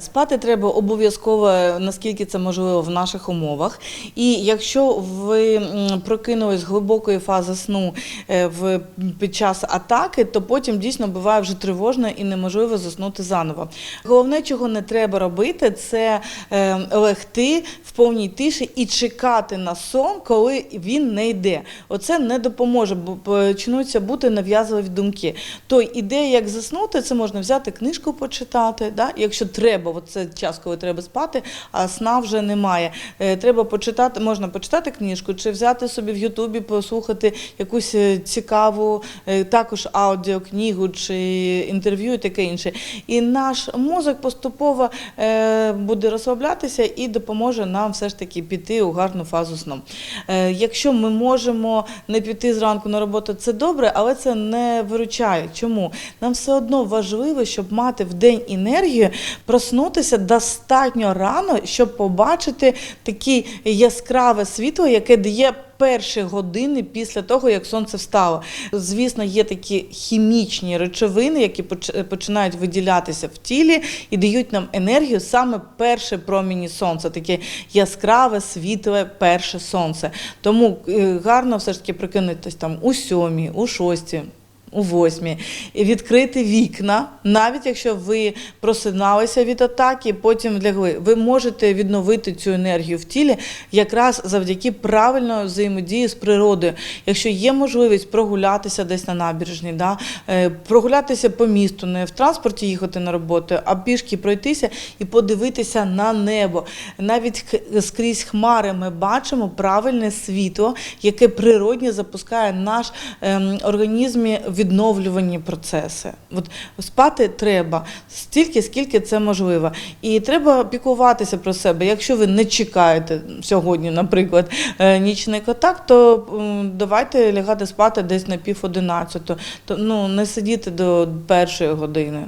Спати треба обов'язково, наскільки це можливо в наших умовах. І якщо ви прокинулись з глибокої фази сну е, в, під час атаки, то потім дійсно буває вже тривожно і неможливо заснути заново. Головне, чого не треба робити, це е, легти в повній тиші і чекати на сон, коли він не йде. Оце не допоможе, бо почнуться бути нав'язливі думки. То ідея, як заснути, це можна взяти книжку почитати, да? якщо треба, от це час, коли треба спати, а сна вже немає. Е, Треба почитати, можна почитати книжку, чи взяти собі в Ютубі, послухати якусь е, цікаву, е, також аудіокнигу чи інтерв'ю і таке інше. І наш мозок поступово буде розслаблятися і допоможе нам все ж таки піти у гарну фазу сну. Якщо ми можемо не піти зранку на роботу, це добре, але це не виручає. Чому? Нам все одно важливо, щоб мати в день енергію, проснутися достатньо рано, щоб побачити таке яскраве світло, яке дає. Перші години після того, як сонце встало. Звісно, є такі хімічні речовини, які поч- починають виділятися в тілі і дають нам енергію саме перше проміні сонця, таке яскраве, світле перше сонце. Тому е, гарно все ж таки прикинутись там у сьомій, у шостій. У восьмій і відкрити вікна, навіть якщо ви просиналися від атаки, потім лягли. Ви можете відновити цю енергію в тілі якраз завдяки правильної взаємодії з природою. Якщо є можливість прогулятися десь на набережній, да, е, прогулятися по місту, не в транспорті їхати на роботу, а пішки пройтися і подивитися на небо. Навіть скрізь хмари ми бачимо правильне світло, яке природньо запускає наш ем, організмі відновлювані процеси. От спати треба стільки, скільки це можливо. І треба піклуватися про себе. Якщо ви не чекаєте сьогодні, наприклад, е, нічний контакт, то давайте лягати спати десь на пів одинадцятого. То ну не сидіти до першої години.